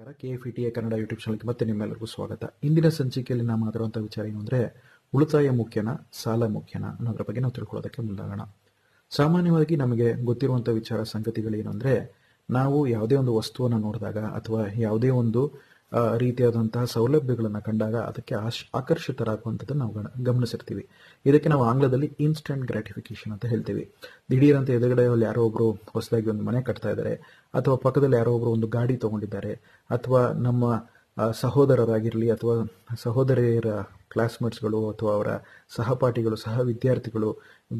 ನಮಸ್ಕಾರ. K F T Kannada YouTube ಚಾನಲ್ಗೆ ಮತ್ತೆ ನಿಮ್ಮೆಲ್ಲರಿಗೂ ಸ್ವಾಗತ. ಇಂದಿನ ಸಂಚಿಕೆಯಲ್ಲಿ ನಾವು ಮಾತಾಡುವಂಥ ವಿಚಾರ ಏನು ಅಂದರೆ ಉಳಿತಾಯ ಮುಖ್ಯನ, ಸಾಲ ಮುಖ್ಯನ ಅನ್ನೋದ್ರ ಬಗ್ಗೆ ನಾವು ತಿಳ್ಕೊಳ್ಳೋದಕ್ಕೆ ಮುಂದಾಗೋಣ. ಸಾಮಾನ್ಯವಾಗಿ ನಮಗೆ ಗೊತ್ತಿರುವಂಥ ವಿಚಾರ ಸಂಗತಿಗಳೇನು ಅಂದರೆ ನಾವು ಯಾವುದೇ ಒಂದು ವಸ್ತುವನ್ನು ನೋಡಿದಾಗ ಅಥವಾ ಯಾವುದೇ ಒಂದು ರೀತಿಯಾದಂತಹ ಸೌಲಭ್ಯಗಳನ್ನು ಕಂಡಾಗ ಅದಕ್ಕೆ ಆಶ್, ಆಕರ್ಷಿತರಾಗುವಂಥದ್ದು ನಾವು ಗಮನಿಸಿರ್ತೀವಿ. ಇದಕ್ಕೆ ನಾವು ಆಂಗ್ಲದಲ್ಲಿ ಇನ್ಸ್ಟೆಂಟ್ ಗ್ರಾಟಿಫಿಕೇಶನ್ ಅಂತ ಹೇಳ್ತೀವಿ. ದಿಢೀರಂತ ಎದುರುಗಡೆ ಅಲ್ಲಿ ಯಾರೋ ಒಬ್ಬರು ಹೊಸದಾಗಿ ಒಂದು ಮನೆ ಕಟ್ತಾ ಇದ್ದಾರೆ, ಅಥವಾ ಪಕ್ಕದಲ್ಲಿ ಯಾರೋ ಒಬ್ಬರು ಒಂದು ಗಾಡಿ ತಗೊಂಡಿದ್ದಾರೆ, ಅಥವಾ ನಮ್ಮ ಸಹೋದರರಾಗಿರಲಿ, ಅಥವಾ ಸಹೋದರಿಯರ ಕ್ಲಾಸ್ಮೇಟ್ಸ್ಗಳು ಅಥವಾ ಅವರ ಸಹಪಾಠಿಗಳು, ಸಹ ವಿದ್ಯಾರ್ಥಿಗಳು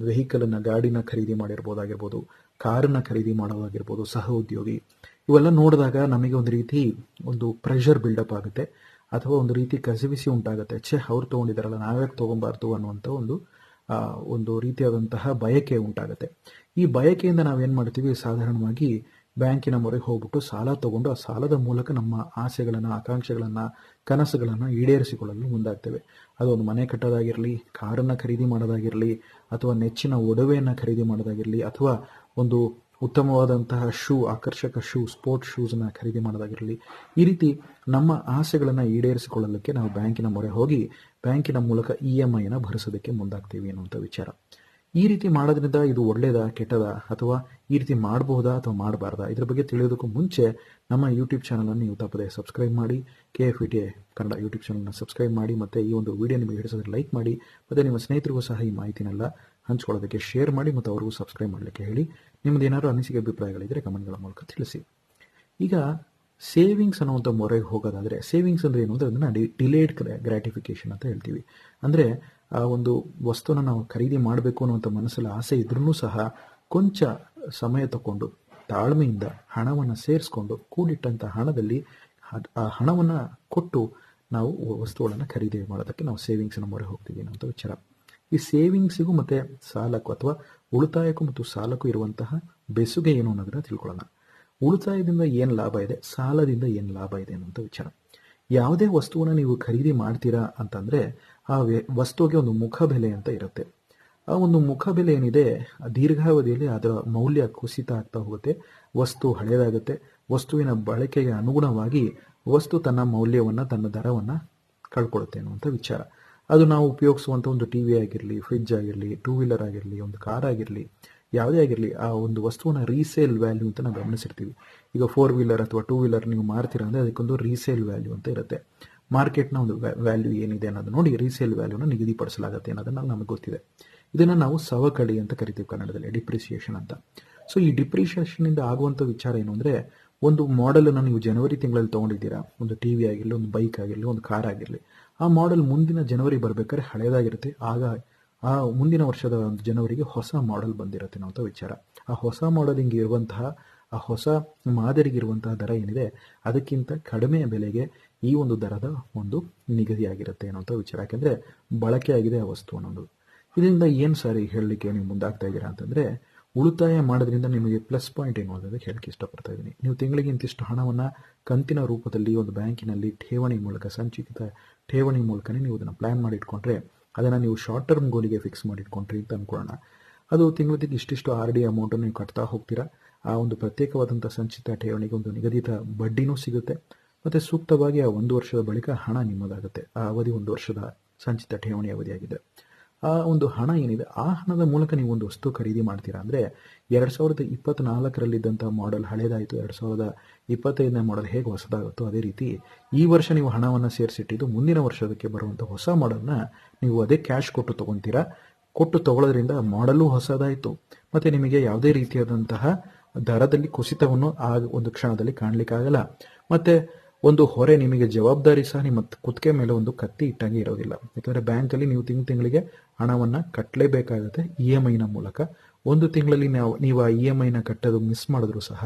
ವೆಹಿಕಲನ್ನು ಗಾಡಿನ ಖರೀದಿ ಮಾಡಿರ್ಬೋದಾಗಿರ್ಬೋದು, ಕಾರನ್ನು ಖರೀದಿ ಮಾಡೋದಾಗಿರ್ಬೋದು, ಸಹ ಉದ್ಯೋಗಿ. ಇವೆಲ್ಲ ನೋಡಿದಾಗ ನಮಗೆ ಒಂದು ರೀತಿ ಒಂದು ಪ್ರೆಷರ್ ಬಿಲ್ಡಪ್ ಆಗುತ್ತೆ. ಅಥವಾ ಒಂದು ರೀತಿ ಕಸಿವಿಸಿ ಉಂಟಾಗುತ್ತೆ. ಛೇ, ಅವ್ರು ತೊಗೊಂಡಿದ್ದಾರಲ್ಲ, ನಾವ್ಯಾಕೆ ತೊಗೊಬಾರ್ದು ಅನ್ನುವಂಥ ಒಂದು ಒಂದು ರೀತಿಯಾದಂತಹ ಬಯಕೆ ಉಂಟಾಗುತ್ತೆ. ಈ ಬಯಕೆಯಿಂದ ನಾವೇನು ಮಾಡ್ತೀವಿ? ಸಾಧಾರಣವಾಗಿ ಬ್ಯಾಂಕಿನ ಮೊರೆ ಹೋಗ್ಬಿಟ್ಟು ಸಾಲ ತಗೊಂಡು ಆ ಸಾಲದ ಮೂಲಕ ನಮ್ಮ ಆಸೆಗಳನ್ನು, ಆಕಾಂಕ್ಷೆಗಳನ್ನು, ಕನಸುಗಳನ್ನು ಈಡೇರಿಸಿಕೊಳ್ಳಲು ಮುಂದಾಗ್ತೇವೆ. ಅದು ಒಂದು ಮನೆ ಕಟ್ಟೋದಾಗಿರಲಿ, ಕಾರನ್ನು ಖರೀದಿ ಮಾಡೋದಾಗಿರಲಿ, ಅಥವಾ ನೆಚ್ಚಿನ ಒಡವೆಯನ್ನು ಖರೀದಿ ಮಾಡೋದಾಗಿರಲಿ, ಅಥವಾ ಒಂದು ಉತ್ತಮವಾದಂತಹ ಶೂ, ಆಕರ್ಷಕ ಶೂ ಸ್ಪೋರ್ಟ್ಸ್ ಶೂಸನ್ನು ಖರೀದಿ ಮಾಡೋದಾಗಿರಲಿ, ಈ ರೀತಿ ನಮ್ಮ ಆಸೆಗಳನ್ನು ಈಡೇರಿಸಿಕೊಳ್ಳಲಿಕ್ಕೆ ನಾವು ಬ್ಯಾಂಕಿನ ಮೊರೆ ಹೋಗಿ, ಬ್ಯಾಂಕಿನ ಮೂಲಕ ಇ ಎಂ ಐನ ಭರಿಸೋದಕ್ಕೆ ಮುಂದಾಗ್ತೀವಿ ಅನ್ನುವಂಥ ವಿಚಾರ. ಈ ರೀತಿ ಮಾಡೋದ್ರಿಂದ ಇದು ಒಳ್ಳೆಯದಾ ಕೆಟ್ಟದಾ, ಅಥವಾ ಈ ರೀತಿ ಮಾಡಬಹುದಾ ಅಥವಾ ಮಾಡಬಾರ್ದಾ, ಇದ್ರ ಬಗ್ಗೆ ತಿಳಿಯೋದಕ್ಕೂ ಮುಂಚೆ ನಮ್ಮ ಯೂಟ್ಯೂಬ್ ಚಾನಲನ್ನು ನೀವು ತಪ್ಪದೆ ಸಬ್ಸ್ಕ್ರೈಬ್ ಮಾಡಿ K F E T Kannada YouTube ಚಾನಲ್ನ ಸಬ್ಸ್ಕ್ರೈಬ್ ಮಾಡಿ, ಮತ್ತು ಈ ಒಂದು ವಿಡಿಯೋ ನಿಮಗೆ ಹಿಡಿಸೋದ್ರೆ ಲೈಕ್ ಮಾಡಿ, ಮತ್ತು ನಿಮ್ಮ ಸ್ನೇಹಿತರಿಗೂ ಸಹ ಈ ಮಾಹಿತಿನೆಲ್ಲ ಹಂಚ್ಕೊಳ್ಳೋದಕ್ಕೆ ಶೇರ್ ಮಾಡಿ ಮತ್ತು ಅವ್ರಿಗೂ ಸಬ್ಸ್ಕ್ರೈಬ್ ಮಾಡಲಿಕ್ಕೆ ಹೇಳಿ. ನಿಮ್ಮದು ಏನಾದರೂ ಅನಿಸಿಕೆ ಅಭಿಪ್ರಾಯಗಳಿದ್ದರೆ ಕಮೆಂಟ್ಗಳ ಮೂಲಕ ತಿಳಿಸಿ. ಈಗ ಸೇವಿಂಗ್ಸ್ ಅನ್ನುವಂಥ ಮೊರೆಗೆ ಹೋಗೋದಾದರೆ ಸೇವಿಂಗ್ಸ್ ಅಂದರೆ ಏನು ಅಂದರೆ ಅದನ್ನು ಡಿ ಡಿಲೇಡ್ ಗ್ರ್ಯಾಟಿಫಿಕೇಷನ್ ಅಂತ ಹೇಳ್ತೀವಿ. ಅಂದರೆ, ಆ ಒಂದು ವಸ್ತುನ ನಾವು ಖರೀದಿ ಮಾಡಬೇಕು ಅನ್ನುವಂಥ ಮನಸ್ಸಲ್ಲಿ ಆಸೆ ಇದ್ರೂ ಸಹ ಕೊಂಚ ಸಮಯ ತಗೊಂಡು ತಾಳ್ಮೆಯಿಂದ ಹಣವನ್ನು ಸೇರಿಸ್ಕೊಂಡು ಕೂಡಿಟ್ಟಂಥ ಹಣದಲ್ಲಿ ಆ ಹಣವನ್ನು ಕೊಟ್ಟು ನಾವು ವಸ್ತುಗಳನ್ನು ಖರೀದಿ ಮಾಡೋದಕ್ಕೆ ನಾವು ಸೇವಿಂಗ್ಸ್ನ ಮೊರೆ ಹೋಗ್ತೀವಿ ಅನ್ನೋಂಥ ವಿಚಾರ. ಈ ಸೇವಿಂಗ್ಸಿಗೂ ಮತ್ತು ಸಾಲಕ್ಕೂ ಅಥವಾ ಉಳಿತಾಯಕ್ಕೂ ಮತ್ತು ಸಾಲಕ್ಕೂ ಇರುವಂತಹ ಬೆಸುಗೆ ಏನು ಅನ್ನೋದನ್ನ ತಿಳ್ಕೊಳ್ಳೋಣ. ಉಳಿತಾಯದಿಂದ ಏನು ಲಾಭ ಇದೆ? ಸಾಲದಿಂದ ಏನು ಲಾಭ ಇದೆ ಅನ್ನುವಂಥ ವಿಚಾರ. ಯಾವುದೇ ವಸ್ತುವನ್ನು ನೀವು ಖರೀದಿ ಮಾಡ್ತೀರಾ ಅಂತಂದರೆ ಆ ವಸ್ತುವಿಗೆ ಒಂದು ಮುಖಬೆಲೆ ಅಂತ ಇರುತ್ತೆ. ಆ ಒಂದು ಮುಖಬೆಲೆ ಏನಿದೆ? ಆ ದೀರ್ಘಾವಧಿಯಲ್ಲಿ ಅದರ ಮೌಲ್ಯ ಕುಸಿತ ಆಗ್ತಾ ಹೋಗುತ್ತೆ, ವಸ್ತು ಹಳೆಯದಾಗುತ್ತೆ ವಸ್ತುವಿನ ಬಳಕೆಗೆ ಅನುಗುಣವಾಗಿ ವಸ್ತು ತನ್ನ ಮೌಲ್ಯವನ್ನು, ತನ್ನ ದರವನ್ನು ಕಳ್ಕೊಳ್ಳುತ್ತೆ ಅನ್ನುವಂಥ ವಿಚಾರ. ಅದು ನಾವು ಉಪಯೋಗಿಸುವಂಥ ಒಂದು ಟಿ ವಿ ಆಗಿರಲಿ ಫ್ರಿಡ್ಜ್ ಆಗಿರಲಿ ಟೂ ವೀಲರ್ ಆಗಿರಲಿ, ಒಂದು ಕಾರ್ ಆಗಿರಲಿ, ಯಾವುದೇ ಆಗಿರಲಿ, ಆ ಒಂದು ವಸ್ತುವನ್ನ ರೀಸೇಲ್ ವ್ಯಾಲ್ಯೂ ಅಂತ ನಾವು ಗಮನಿಸಿರ್ತೀವಿ. ಈಗ ಫೋರ್ ವೀಲರ್ ಅಥವಾ ಟೂ ವೀಲರ್ ನೀವು ಮಾರ್ತೀರಾ ಅಂದರೆ ಅದಕ್ಕೊಂದು ರೀಸೇಲ್ ವ್ಯಾಲ್ಯೂ ಅಂತ ಇರುತ್ತೆ. ಮಾರ್ಕೆಟ್ನ ಒಂದು ವ್ಯಾಲ್ಯೂ ಏನಿದೆ ಅನ್ನೋದು ನೋಡಿ ರೀಸೇಲ್ ವ್ಯಾಲ್ಯೂನ ನಿಗದಿಪಡಿಸಲಾಗುತ್ತೆ ಅನ್ನೋದನ್ನ ನಮಗೆ ಗೊತ್ತಿದೆ. ಇದನ್ನು ನಾವು ಸವಕಳಿ ಅಂತ ಕರಿತೀವಿ ಕನ್ನಡದಲ್ಲಿ ಡಿಪ್ರಿಸಿಯೇಷನ್ ಅಂತ. ಸೊ ಈ ಡಿಪ್ರಿಸಿಯೇಷನಿಂದ ಆಗುವಂಥ ವಿಚಾರ ಏನು ಅಂದರೆ ಒಂದು ಮಾಡೆಲನ್ನು ನೀವು ಜನವರಿ ತಿಂಗಳಲ್ಲಿ ತಗೊಂಡಿದ್ದೀರಾ? ಒಂದು ಟಿ ವಿ ಆಗಿರಲಿ, ಒಂದು ಬೈಕ್ ಆಗಿರಲಿ, ಒಂದು ಕಾರ್ ಆಗಿರಲಿ. ಆ ಮಾಡೆಲ್ ಮುಂದಿನ ಜನವರಿ ಬರಬೇಕಾದ್ರೆ ಹಳೆಯದಾಗಿರುತ್ತೆ ಆಗ ಆ ಮುಂದಿನ ವರ್ಷದ ಒಂದು ಜನವರಿಗೆ ಹೊಸ ಮಾಡೆಲ್ ಬಂದಿರುತ್ತೆ ಅನ್ನೋಂಥ ವಿಚಾರ. ಆ ಹೊಸ ಮಾಡೆಲಿಂಗ್ ಇರುವಂತಹ, ಆ ಹೊಸ ಮಾದರಿಗಿರುವಂತಹ ದರ ಏನಿದೆ, ಅದಕ್ಕಿಂತ ಕಡಿಮೆ ಬೆಲೆಗೆ ಈ ಒಂದು ದರದ ಒಂದು ನಿಗದಿಯಾಗಿರುತ್ತೆ ಅನ್ನೋಂಥ ವಿಚಾರ. ಯಾಕೆಂದರೆ ಬಳಕೆ ಆಗಿದೆ ಆ ವಸ್ತು ಅನ್ನೋದು. ಇದರಿಂದ ಏನು ಸಾರಿ ಹೇಳಲಿಕ್ಕೆ ನೀವು ಮುಂದಾಗ್ತಾ ಇದ್ದೀರಾ ಅಂತಂದರೆ ಉಳಿತಾಯ ಮಾಡೋದ್ರಿಂದ ನಿಮಗೆ ಪ್ಲಸ್ ಪಾಯಿಂಟ್ ಏನು ಅನ್ನೋದಕ್ಕೆ ಹೇಳಕ್ಕೆ ಇಷ್ಟಪಡ್ತಾ ಇದ್ದೀನಿ. ನೀವು ತಿಂಗಳಿಗೆ ಇಂತಿಷ್ಟು ಹಣವನ್ನು ಕಂತಿನ ರೂಪದಲ್ಲಿ ಒಂದು ಬ್ಯಾಂಕಿನಲ್ಲಿ ಠೇವಣಿ ಮೂಲಕ ಸಂಚಿತ ಠೇವಣಿ ಮೂಲಕನೇ ನೀವು ಅದನ್ನು ಪ್ಲ್ಯಾನ್ ಮಾಡಿಟ್ಕೊಂಡ್ರೆ ಅದನ್ನು ನೀವು ಶಾರ್ಟ್ ಟರ್ಮ್ ಗೋಲಿಗೆ ಫಿಕ್ಸ್ ಮಾಡಿಟ್ಕೊಂಡ್ರಿ ಅಂತ ಅಂದ್ಕೊಳ್ಳೋಣ ಅದು ತಿಂಗಳಿಗೆ ಇಷ್ಟಿಷ್ಟು ಆರ್ ಡಿ ಅಮೌಂಟನ್ನು ನೀವು ಕಟ್ತಾ ಹೋಗ್ತೀರಾ? ಆ ಒಂದು ಪ್ರತ್ಯೇಕವಾದಂಥ ಸಂಚಿತ ಠೇವಣಿಗೆ ಒಂದು ನಿಗದಿತ ಬಡ್ಡಿನೂ ಸಿಗುತ್ತೆ. ಮತ್ತು ಸೂಕ್ತವಾಗಿ ಆ ಒಂದು ವರ್ಷದ ಬಳಿಕ ಹಣ ನಿಮ್ಮದಾಗುತ್ತೆ. ಆ ಅವಧಿ ಒಂದು ವರ್ಷದ ಸಂಚಿತ ಠೇವಣಿ ಅವಧಿಯಾಗಿದೆ. ಆ ಒಂದು ಹಣ ಏನಿದೆ, ಆ ಹಣದ ಮೂಲಕ ನೀವು ಒಂದು ವಸ್ತು ಖರೀದಿ ಮಾಡ್ತೀರಾ ಅಂದರೆ ಎರಡು ಸಾವಿರದ ಇಪ್ಪತ್ನಾಲ್ಕರಲ್ಲಿದ್ದಂಥ ಮಾಡೆಲ್ ಹಳೇದಾಯಿತು, ಎರಡು ಸಾವಿರದ ಇಪ್ಪತ್ತೈದನೇ ಮಾಡೆಲ್ ಹೇಗೆ ಹೊಸದಾಗುತ್ತೋ ಅದೇ ರೀತಿ ಈ ವರ್ಷ ನೀವು ಹಣವನ್ನು ಸೇರಿಸಿಟ್ಟಿದ್ದು ಮುಂದಿನ ವರ್ಷದಕ್ಕೆ ಬರುವಂಥ ಹೊಸ ಮಾಡೆಲ್ನ ನೀವು ಅದೇ ಕ್ಯಾಶ್ ಕೊಟ್ಟು ತೊಗೊತೀರಾ. ಕೊಟ್ಟು ತಗೊಳ್ಳೋದ್ರಿಂದ ಮಾಡೆಲ್ಲೂ ಹೊಸದಾಯಿತು. ಮತ್ತು ನಿಮಗೆ ಯಾವುದೇ ರೀತಿಯಾದಂತಹ ದರದಲ್ಲಿ ಕುಸಿತವನ್ನು ಆ ಒಂದು ಕ್ಷಣದಲ್ಲಿ ಕಾಣಲಿಕ್ಕಾಗಲ್ಲ. ಮತ್ತು ಒಂದು ಹೊರೆ ನಿಮಗೆ ಜವಾಬ್ದಾರಿ ಸಹ ನಿಮ್ಮ ಕುತ್ತಿಗೆ ಮೇಲೆ ಒಂದು ಕತ್ತಿ ಇಟ್ಟಂಗೆ ಇರೋದಿಲ್ಲ. ಯಾಕಂದರೆ ಬ್ಯಾಂಕಲ್ಲಿ ನೀವು ತಿಂಗ್ ತಿಂಗಳಿಗೆ ಹಣವನ್ನು ಕಟ್ಟಲೇಬೇಕಾಗುತ್ತೆ ಇ ಎಂ ಐನ ಮೂಲಕ. ಒಂದು ತಿಂಗಳಲ್ಲಿ ನಾವು, ನೀವು ಆ ಇ ಎಂ ಐನ ಕಟ್ಟೋದು ಮಿಸ್ ಮಾಡಿದ್ರು ಸಹ,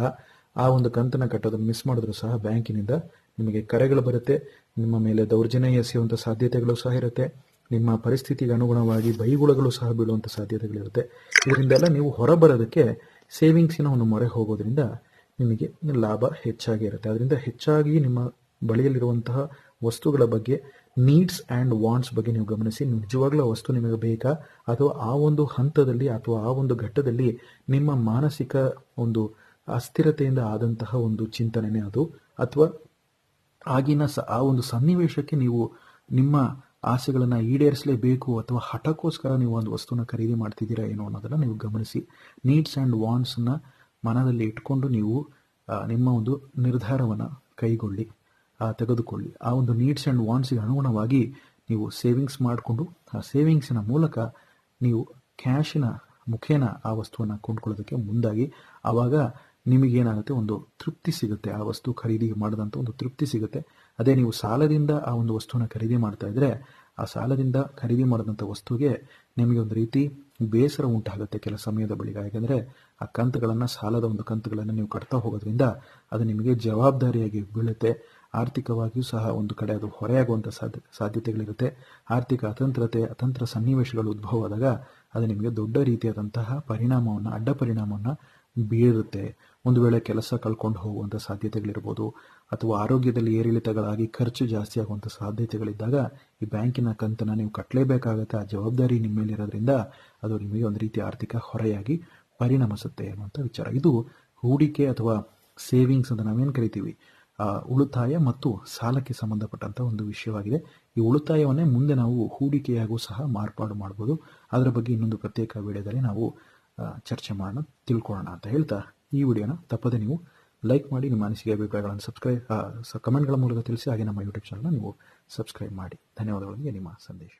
ಆ ಒಂದು ಕಂತನ್ನು ಕಟ್ಟೋದು ಮಿಸ್ ಮಾಡಿದ್ರು ಸಹ ಬ್ಯಾಂಕಿನಿಂದ ನಿಮಗೆ ಕರೆಗಳು ಬರುತ್ತೆ. ನಿಮ್ಮ ಮೇಲೆ ದೌರ್ಜನ್ಯ ಎಸೆಯುವಂಥ ಸಾಧ್ಯತೆಗಳು ಸಹ ಇರುತ್ತೆ. ನಿಮ್ಮ ಪರಿಸ್ಥಿತಿಗೆ ಅನುಗುಣವಾಗಿ ಬೈಗುಳಗಳು ಸಹ ಬೀಳುವಂಥ ಸಾಧ್ಯತೆಗಳಿರುತ್ತೆ ಇದರಿಂದೆಲ್ಲ ನೀವು ಹೊರಬರೋದಕ್ಕೆ ಸೇವಿಂಗ್ಸಿನ ಒಂದು ಮೊರೆ ಹೋಗೋದ್ರಿಂದ ನಿಮಗೆ ಲಾಭ ಹೆಚ್ಚಾಗಿ ಇರುತ್ತೆ. ಅದರಿಂದ ಹೆಚ್ಚಾಗಿ ನಿಮ್ಮ ಬಳಿಯಲ್ಲಿರುವಂತಹ ವಸ್ತುಗಳ ಬಗ್ಗೆ ನೀಡ್ಸ್ ಆ್ಯಂಡ್ ವಾಂಟ್ಸ್ ಬಗ್ಗೆ ನೀವು ಗಮನಿಸಿ. ನಿಜವಾಗ್ಲೂ ವಸ್ತು ನಿಮಗೆ ಬೇಕಾ? ಅಥವಾ ಆ ಒಂದು ಹಂತದಲ್ಲಿ ಅಥವಾ ಆ ಒಂದು ಘಟ್ಟದಲ್ಲಿ ನಿಮ್ಮ ಮಾನಸಿಕ ಒಂದು ಅಸ್ಥಿರತೆಯಿಂದ ಆದಂತಹ ಒಂದು ಚಿಂತನೆನೇ ಅದು? ಅಥವಾ ಆಗಿನ ಸ, ಆ ಒಂದು ಸನ್ನಿವೇಶಕ್ಕೆ ನೀವು ನಿಮ್ಮ ಆಸೆಗಳನ್ನು ಈಡೇರಿಸಲೇಬೇಕು ಅಥವಾ ಹಠಕ್ಕೋಸ್ಕರ ನೀವು ಒಂದು ವಸ್ತುನ ಖರೀದಿ ಮಾಡ್ತಿದ್ದೀರಾ ಏನು ಅನ್ನೋದನ್ನು ನೀವು ಗಮನಿಸಿ. ನೀಡ್ಸ್ ಆ್ಯಂಡ್ ವಾಂಟ್ಸನ್ನ ಮನದಲ್ಲಿ ಇಟ್ಕೊಂಡು ನೀವು ನಿಮ್ಮ ಒಂದು ನಿರ್ಧಾರವನ್ನು ಕೈಗೊಳ್ಳಿ ತೆಗೆದುಕೊಳ್ಳಿ. ಆ ಒಂದು ನೀಡ್ಸ್ ಆ್ಯಂಡ್ ವಾಂಟ್ಸ್ಗೆ ಅನುಗುಣವಾಗಿ ನೀವು ಸೇವಿಂಗ್ಸ್ ಮಾಡಿಕೊಂಡು, ಆ ಸೇವಿಂಗ್ಸಿನ ಮೂಲಕ ನೀವು ಕ್ಯಾಶಿನ ಮುಖೇನ ಆ ವಸ್ತುವನ್ನು ಕೊಂಡ್ಕೊಳ್ಳೋದಕ್ಕೆ ಮುಂದಾಗಿ, ಆವಾಗ ನಿಮಗೇನಾಗುತ್ತೆ, ಒಂದು ತೃಪ್ತಿ ಸಿಗುತ್ತೆ. ಆ ವಸ್ತು ಖರೀದಿ ಮಾಡಿದಂಥ ಒಂದು ತೃಪ್ತಿ ಸಿಗುತ್ತೆ. ಅದೇ ನೀವು ಸಾಲದಿಂದ ಆ ಒಂದು ವಸ್ತುವನ್ನು ಖರೀದಿ ಮಾಡ್ತಾ ಇದ್ರೆ, ಆ ಸಾಲದಿಂದ ಖರೀದಿ ಮಾಡಿದಂಥ ವಸ್ತುವಿಗೆ ನಿಮಗೆ ಒಂದು ರೀತಿ ಬೇಸರ ಉಂಟಾಗುತ್ತೆ ಕೆಲ ಸಮಯದ ಬಳಿಕ. ಯಾಕೆಂದರೆ ಆ ಕಂತುಗಳನ್ನು, ಸಾಲದ ಒಂದು ಕಂತುಗಳನ್ನು ನೀವು ಕಟ್ತಾ ಹೋಗೋದ್ರಿಂದ ಅದು ನಿಮಗೆ ಜವಾಬ್ದಾರಿಯಾಗಿ ಬೀಳುತ್ತೆ. ಆರ್ಥಿಕವಾಗಿಯೂ ಸಹ ಒಂದು ಕಡೆ ಅದು ಹೊರೆಯಾಗುವಂಥ ಸಾಧ್ಯ, ಸಾಧ್ಯತೆಗಳಿರುತ್ತೆ. ಆರ್ಥಿಕ ಅತಂತ್ರತೆ, ಅತಂತ್ರ ಸನ್ನಿವೇಶಗಳು ಉದ್ಭವವಾದಾಗ ಅದು ನಿಮಗೆ ದೊಡ್ಡ ರೀತಿಯಾದಂತಹ ಪರಿಣಾಮವನ್ನು, ಅಡ್ಡ ಪರಿಣಾಮವನ್ನು ಬೀರುತ್ತೆ. ಒಂದು ವೇಳೆ ಕೆಲಸ ಕಳ್ಕೊಂಡು ಹೋಗುವಂಥ ಸಾಧ್ಯತೆಗಳಿರ್ಬೋದು, ಅಥವಾ ಆರೋಗ್ಯದಲ್ಲಿ ಏರಿಳಿತಗಳಾಗಿ ಖರ್ಚು ಜಾಸ್ತಿ ಆಗುವಂಥ ಸಾಧ್ಯತೆಗಳಿದ್ದಾಗ ಈ ಬ್ಯಾಂಕಿನ ಕಂತನ್ನು ನೀವು ಕಟ್ಟಲೇಬೇಕಾಗತ್ತೆ ಆ ಜವಾಬ್ದಾರಿ ನಿಮ್ಮ ಮೇಲಿರೋದ್ರಿಂದ ಅದು ನಿಮಗೆ ಒಂದು ರೀತಿ ಆರ್ಥಿಕ ಹೊರೆಯಾಗಿ ಪರಿಣಮಿಸುತ್ತೆ ಅನ್ನುವಂಥ ವಿಚಾರ. ಇದು ಹೂಡಿಕೆ ಅಥವಾ ಸೇವಿಂಗ್ಸ್ ಅಂತ ನಾವೇನು ಕರಿತೀವಿ? ಉಳಿತಾಯ ಮತ್ತು ಸಾಲಕ್ಕೆ ಸಂಬಂಧಪಟ್ಟಂಥ ಒಂದು ವಿಷಯವಾಗಿದೆ. ಈ ಉಳಿತಾಯವನ್ನೇ ಮುಂದೆ ನಾವು ಹೂಡಿಕೆಯಾಗೂ ಸಹ ಮಾರ್ಪಾಡು ಮಾಡ್ಬೋದು. ಅದರ ಬಗ್ಗೆ ಇನ್ನೊಂದು ಪ್ರತ್ಯೇಕ ವಿಡಿಯೋದಲ್ಲಿ ನಾವು ಚರ್ಚೆ ಮಾಡೋಣ, ತಿಳ್ಕೊಳ್ಳೋಣ ಅಂತ ಹೇಳ್ತಾ ಈ ವಿಡಿಯೋನ. ತಪ್ಪದೆ ನೀವು ಲೈಕ್ ಮಾಡಿ, ನಿಮ್ಮ ಅನಿಸಿಕೆ, ಅಭಿಪ್ರಾಯಗಳನ್ನು ಸಬ್ಸ್ಕ್ರೈಬ್ ಕಮೆಂಟ್ಗಳ ಮೂಲಕ ತಿಳಿಸಿ, ಹಾಗೆ ನಮ್ಮ ಯೂಟ್ಯೂಬ್ ಚಾನಲ್ನ ನೀವು ಸಬ್ಸ್ಕ್ರೈಬ್ ಮಾಡಿ. ಧನ್ಯವಾದಗಳೊಂದಿಗೆ ನಿಮ್ಮ ಸಂದೇಶ.